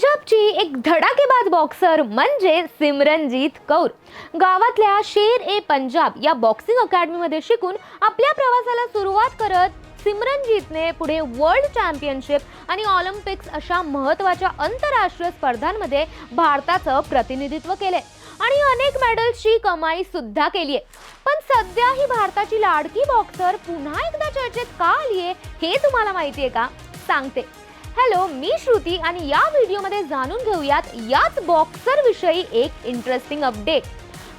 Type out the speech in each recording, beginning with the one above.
पंजाबची एक धडाकेबाज बॉक्सर म्हणजे सिमरनजीत कौर. गावातल्या शेर ए पंजाब या बॉक्सिंग अकॅडमीमध्ये शिकून आपल्या प्रवासाला सुरुवात करत सिमरनजीतने पुढे वर्ल्ड चॅम्पियनशिप आणि ऑलिम्पिक्स अशा महत्त्वाच्या आंतरराष्ट्रीय स्पर्धांमध्ये भारताचं प्रतिनिधित्व केले आणि अनेक मेडल्सची कमाई सुद्धा केली आहे पण सध्या ही भारताची लाडकी बॉक्सर पुन्हा एकदा चर्चेत का आली आहे हे तुम्हाला माहिती आहे का? सांगते. हॅलो मी श्रुती आणि या व्हिडिओमध्ये जाणून घेऊयात याच बॉक्सर विषयी एक इंटरेस्टिंग अपडेट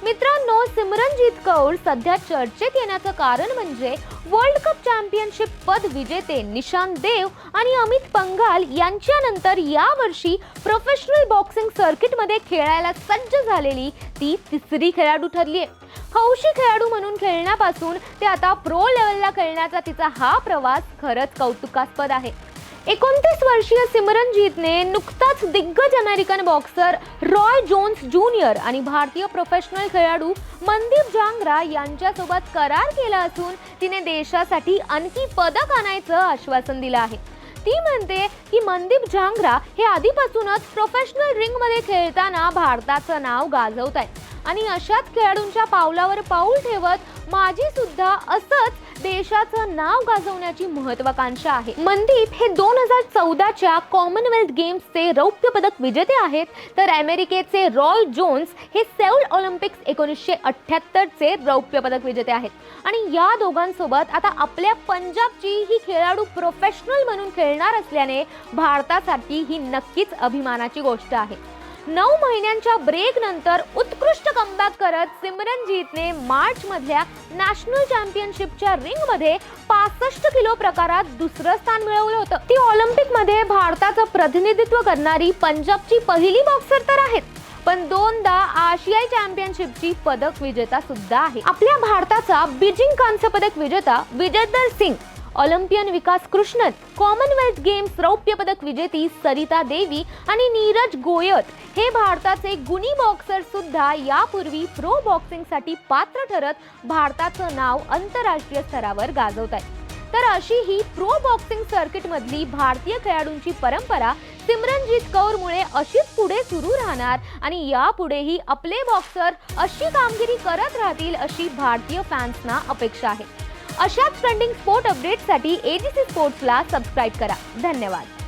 मित्रांनो सिमरनजीत कौर सध्या चर्चेत येण्याचं कारण म्हणजे वर्ल्ड कप चॅम्पियनशिप पद विजेते निशांत देव आणि अमित पंघाल यांच्यानंतर यावर्षी प्रोफेशनल बॉक्सिंग सर्किटमध्ये खेळायला सज्ज झालेली ती तिसरी खेळाडू ठरली आहे. हौशी खेळाडू म्हणून खेळण्यापासून ते आता प्रो लेवलला खेळण्याचा तिचा हा प्रवास खरंच कौतुकास्पद आहे. एकोणतीस वर्षीय सिमरनजीतने नुकताच दिग्गज American boxer Roy Jones junior आणि भारतीय प्रोफेशनल खेळाडू मनदीप जांगरा यांच्यासोबत करार केला असून तिने देशासाठी आणखी पदक आणायचं आश्वासन दिलं आहे. ती म्हणते की मनदीप झांगरा हे आधीपासूनच प्रोफेशनल रिंगमध्ये खेळताना भारताचं नाव गाजवत आहेत. आणि अशाच खेळाडूंच्या पावलावर पाऊल ठेवत माझी सुद्धा असंच देशाचं नाव गाजवण्याची महत्वाकांक्षा आहे. मनदीप हे दोन हजार चौदाच्या कॉमनवेल्थ गेम्सचे रौप्य पदक विजेते आहेत. तर अमेरिकेचे रॉय जोन्स हे सेऊल ऑलिम्पिक्स एकोणीसशे अठ्ठ्याहत्तरचे रौप्य पदक विजेते आहेत. आणि या दोघांसोबत आता आपल्या पंजाबची ही खेळाडू प्रोफेशनल म्हणून खेळणार असल्याने भारतासाठी ही नक्कीच अभिमानाची गोष्ट आहे. नऊ महिन्यांच्या ब्रेक नंतर उत्कृष्ट कमबॅक करत सिमरनजीतने मार्च मधल्या नॅशनल चॅम्पियनशिपच्या रिंगमध्ये पासष्ट किलो प्रकारात दुसरं स्थान मिळवलं होतं. ती ऑलिम्पिकमध्ये भारताचं प्रतिनिधित्व करणारी पंजाबची पहिली बॉक्सर तर आहेत. पण दोनदा आशियाई चॅम्पियनशिपची पदक विजेता सुद्धा आहे. आपल्या भारताचा बीजिंग कांस्य पदक विजेता Vijender Singh Olympian Vikas Krishnan Commonwealth Games रौप्य पदक विजेती सरिता देवी आणि नीरज गोयत हे भारताचे गुणी बॉक्सर सुद्धा यापूर्वी प्रो बॉक्सिंगसाठी पात्र ठरत भारताचं नाव आंतरराष्ट्रीय स्तरावर गाजवत आहे तर अशी ही प्रो बॉक्सिंग सर्किटमधली भारतीय खेळाडूंची परंपरा सिमरनजीत कौरमुळे अशीच पुढे सुरू राहणार आणि यापुढेही आपले बॉक्सर अशी कामगिरी करत राहतील अशी भारतीय फॅन्सना अपेक्षा आहे. अशाच ट्रेंडिंग स्पोर्ट अपडेटसाठी एजीसी स्पोर्ट्सला सबस्क्राईब करा. धन्यवाद.